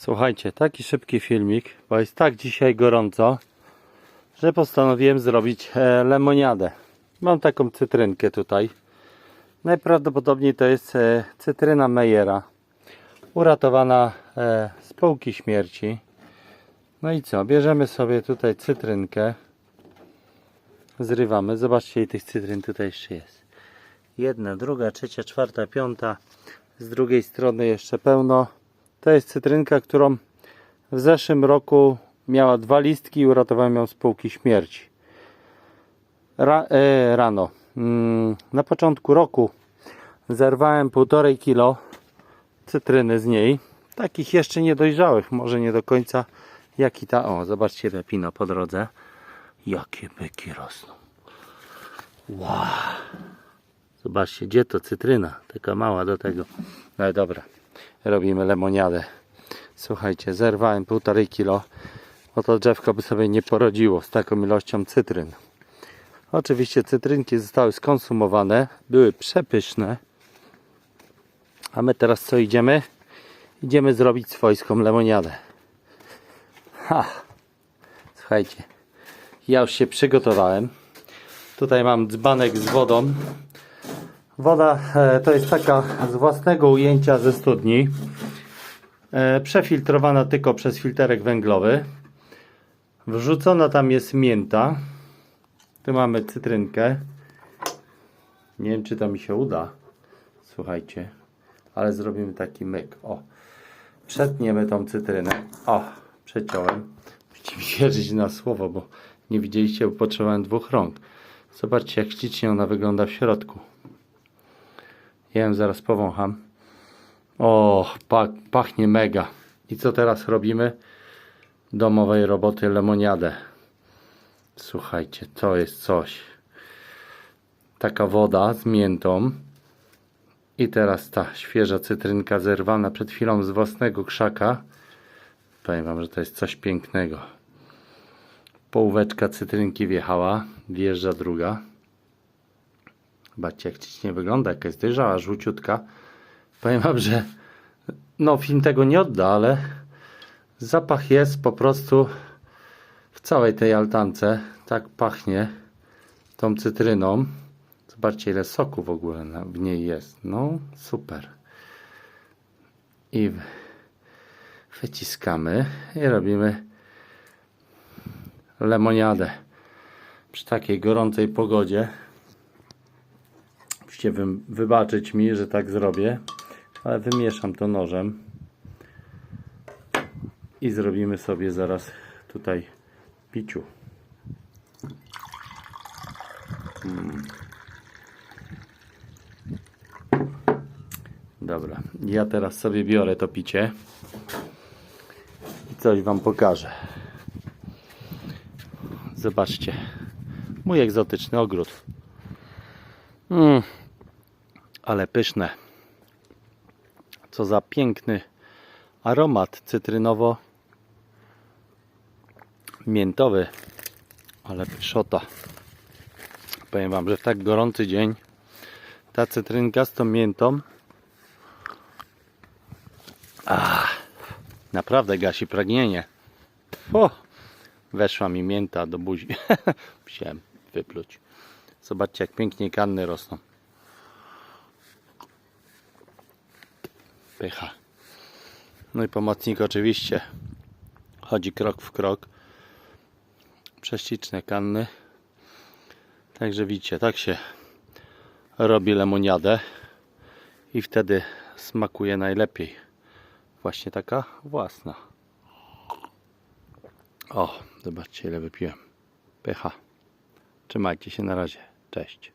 Słuchajcie, taki szybki filmik, bo jest tak dzisiaj gorąco, że postanowiłem zrobić e, lemoniadę. Mam taką cytrynkę tutaj. Najprawdopodobniej to jest e, cytryna Meyera. Uratowana e, z półki śmierci. No i co? Bierzemy sobie tutaj cytrynkę. Zrywamy. Zobaczcie, ile tych cytryn tutaj jeszcze jest. Jedna, druga, trzecia, czwarta, piąta. Z drugiej strony jeszcze pełno. To jest cytrynka, którą w zeszłym roku miała dwa listki i uratowałem ją z półki śmierci. Ra, e, rano. Mm, na początku roku zerwałem półtorej kilo cytryny z niej. Takich jeszcze niedojrzałych, może nie do końca jaki ta. O, zobaczcie pepino po drodze. Jakie byki rosną. Wow. Zobaczcie, gdzie to cytryna? Taka mała do tego. No dobra, robimy lemoniadę. Słuchajcie, zerwałem półtorej kilo. Oto drzewko by sobie nie porodziło z taką ilością cytryn. Oczywiście cytrynki zostały skonsumowane, były przepyszne. A my teraz co idziemy? Idziemy zrobić swojską lemoniadę. Ha! Słuchajcie, ja już się przygotowałem. Tutaj mam dzbanek z wodą. Woda e, to jest taka z własnego ujęcia ze studni. E, przefiltrowana tylko przez filterek węglowy. Wrzucona tam jest mięta. Tu mamy cytrynkę. Nie wiem, czy to mi się uda. Słuchajcie, ale zrobimy taki myk. O, przetniemy tą cytrynę. O, przeciąłem. Musicie mi wierzyć na słowo, bo nie widzieliście, bo potrzebowałem dwóch rąk. Zobaczcie, jak ślicznie ona wygląda w środku. Ja ją zaraz powącham. O, pa pachnie mega. I co teraz robimy? Domowej roboty lemoniadę. Słuchajcie, to jest coś. Taka woda z miętą. I teraz ta świeża cytrynka zerwana przed chwilą z własnego krzaka. Powiem wam, że to jest coś pięknego. Połóweczka cytrynki wjechała. Wjeżdża druga. Zobaczcie, jak nie wygląda, jaka jest dojrzała, żółciutka. Powiem wam, że no film tego nie odda, ale zapach jest po prostu w całej tej altance. Tak pachnie tą cytryną. Zobaczcie, ile soku w ogóle w niej jest. No, super. I wyciskamy i robimy lemoniadę. Przy takiej gorącej pogodzie Musicie wy, wybaczyć mi, że tak zrobię, ale wymieszam to nożem i zrobimy sobie zaraz tutaj piciu. Mm. Dobra, ja teraz sobie biorę to picie i coś Wam pokażę. Zobaczcie, mój egzotyczny ogród. Mm, ale pyszne. Co za piękny aromat cytrynowo-miętowy. Ale pyszota. Powiem Wam, że w tak gorący dzień ta cytrynka z tą miętą ah, naprawdę gasi pragnienie. O, weszła mi mięta do buzi. Musiałem wypluć. Zobaczcie, jak pięknie kanny rosną. Pycha. No i pomocnik oczywiście chodzi krok w krok. Prześliczne kanny. Także widzicie, tak się robi lemoniadę i wtedy smakuje najlepiej. Właśnie taka własna. O, zobaczcie ile wypiłem. Pycha. Trzymajcie się na razie. Cześć.